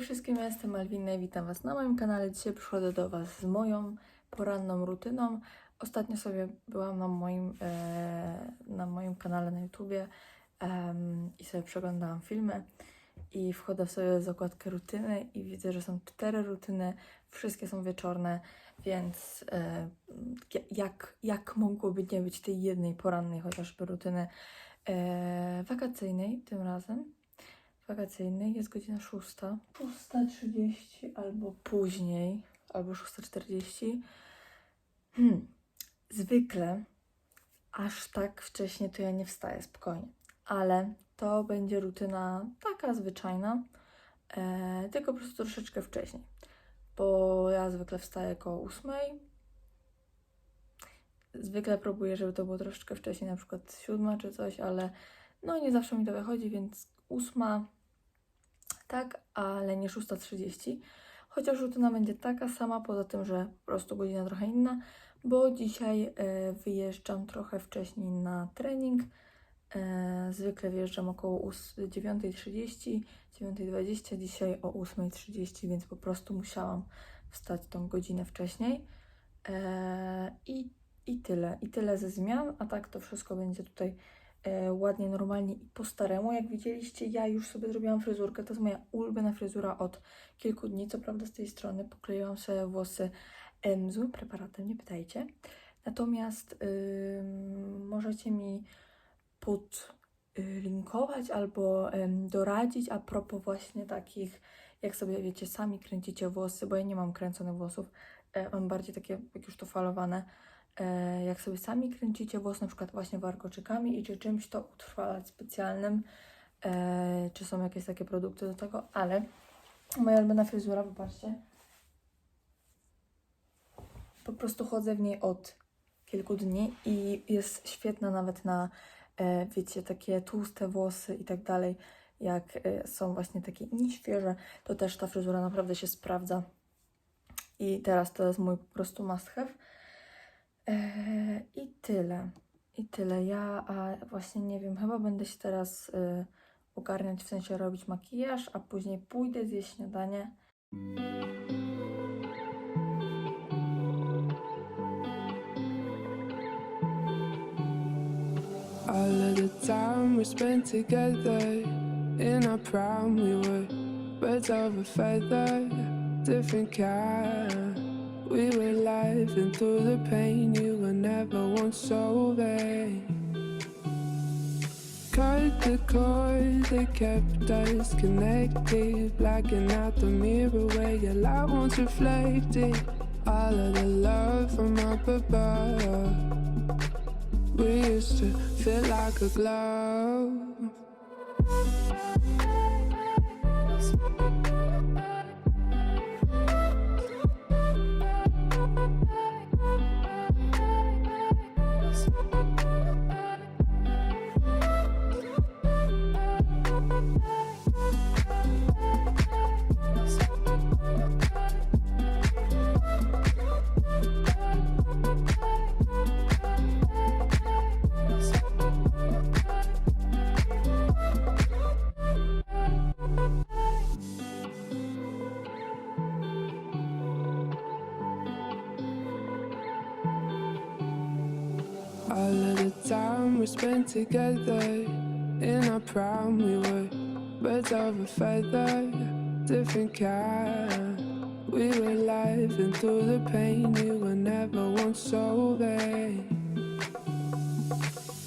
Hej wszystkim, ja jestem Malwina i witam Was na moim kanale. Dzisiaj przychodzę do Was z moją poranną rutyną. Ostatnio sobie byłam na moim, e, na moim kanale na YouTubie em, i sobie przeglądałam filmy i wchodzę sobie w zakładkę rutyny i widzę, że są cztery rutyny, wszystkie są wieczorne, więc e, jak, jak mogłoby nie być tej jednej porannej chociażby rutyny e, wakacyjnej tym razem? Wakacyjnej jest godzina 6. 6.30 albo później, albo 6.40. Hmm. Zwykle aż tak wcześnie to ja nie wstaję spokojnie, ale to będzie rutyna taka zwyczajna, e, tylko po prostu troszeczkę wcześniej, bo ja zwykle wstaję koło 8. Zwykle próbuję, żeby to było troszeczkę wcześniej, na przykład 7 czy coś, ale no nie zawsze mi to wychodzi, więc 8 tak, ale nie 6.30. Chociaż rutyna będzie taka sama, poza tym, że po prostu godzina trochę inna, bo dzisiaj e, wyjeżdżam trochę wcześniej na trening. E, zwykle wyjeżdżam około ós- 9.30, 9.20, dzisiaj o 8.30, więc po prostu musiałam wstać tą godzinę wcześniej. E, I, I tyle, i tyle ze zmian, a tak to wszystko będzie tutaj ładnie, normalnie i po staremu. Jak widzieliście, ja już sobie zrobiłam fryzurkę. To jest moja ulubiona fryzura od kilku dni. Co prawda z tej strony pokleiłam sobie włosy złym preparatem, nie pytajcie. Natomiast ym, możecie mi podlinkować albo em, doradzić a propos właśnie takich, jak sobie wiecie, sami kręcicie włosy, bo ja nie mam kręconych włosów, e, mam bardziej takie, jak już to falowane, e, jak sobie sami kręcicie włos, na przykład właśnie warkoczykami i czy czymś to utrwalać specjalnym, e, czy są jakieś takie produkty do tego, ale moja ulubiona fryzura, popatrzcie, po prostu chodzę w niej od kilku dni i jest świetna nawet na, e, wiecie, takie tłuste włosy i tak dalej, jak e, są właśnie takie nieświeże, to też ta fryzura naprawdę się sprawdza. I teraz to jest mój po prostu must have. Eee, I tyle. I tyle. Ja a właśnie nie wiem, chyba będę się teraz y, ogarniać, w sensie robić makijaż, a później pójdę zjeść śniadanie. All of the time we spent together in our prime, we were birds of a feather, different kind. We were laughing through the pain, you were never once so vain. Cut the cord that kept us connected, blacking out the mirror where your light once reflected. All of the love from up above. We used to feel like a glove. Spent together in our prime, we were birds of a feather, different kind. We were laughing through the pain, you were never once so.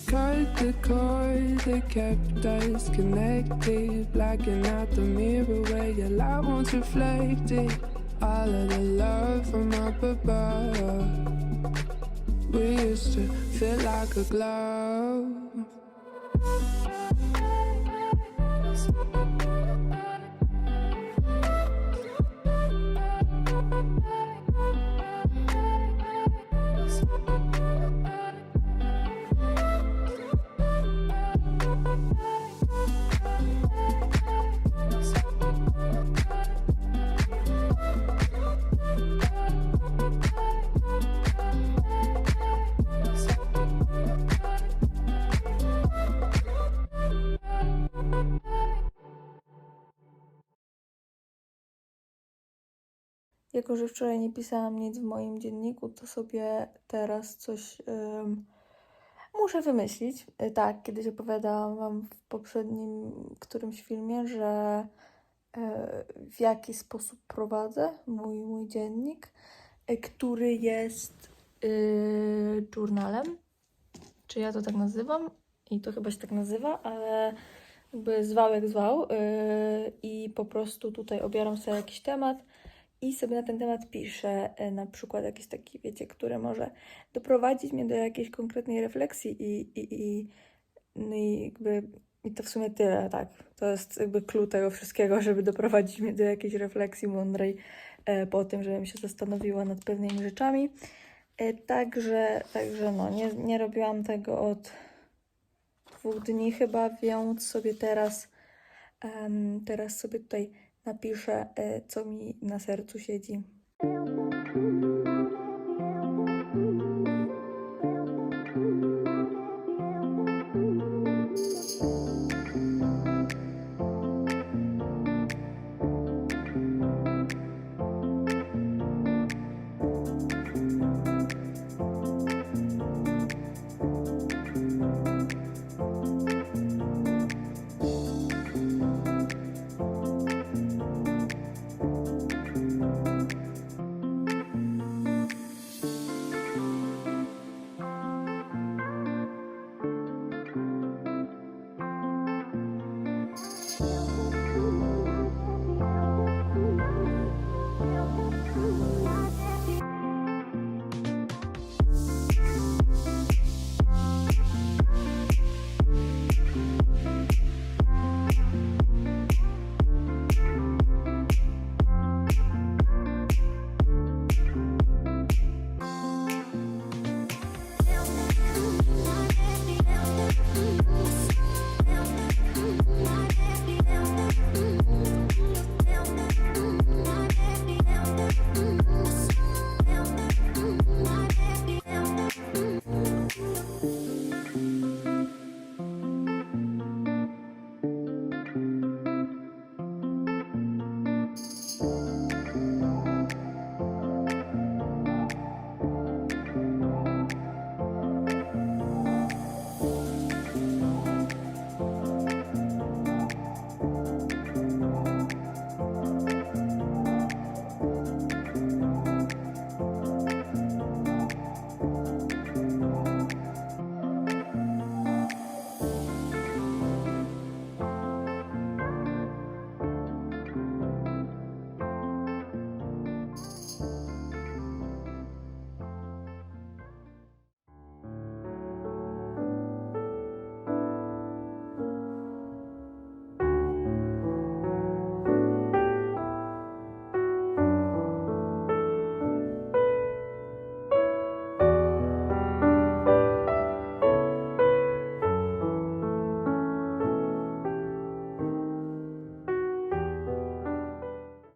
Cut the cord that kept us connected, blacking out the mirror where your light once reflected. All of the love from up above. We used to feel like a glove. Jako że wczoraj nie pisałam nic w moim dzienniku, to sobie teraz coś em, muszę wymyślić. E, Tak, kiedyś opowiadałam Wam w poprzednim którymś filmie, że e, w jaki sposób prowadzę mój, mój dziennik, e, który jest y, journalem. Czy ja to tak nazywam? I to chyba się tak nazywa, ale jakby zwał jak zwał. y, I po prostu tutaj obieram sobie jakiś temat i sobie na ten temat piszę y, na przykład jakiś taki, wiecie, który może doprowadzić mnie do jakiejś konkretnej refleksji i, i, i, no i jakby i to w sumie tyle, tak. To jest jakby clue tego wszystkiego, żeby doprowadzić mnie do jakiejś refleksji mądrej e, po tym, żebym się zastanowiła nad pewnymi rzeczami. E, także, także no, nie, nie robiłam tego od dwóch dni chyba, więc sobie teraz, em, teraz sobie tutaj napiszę, e, co mi na sercu siedzi.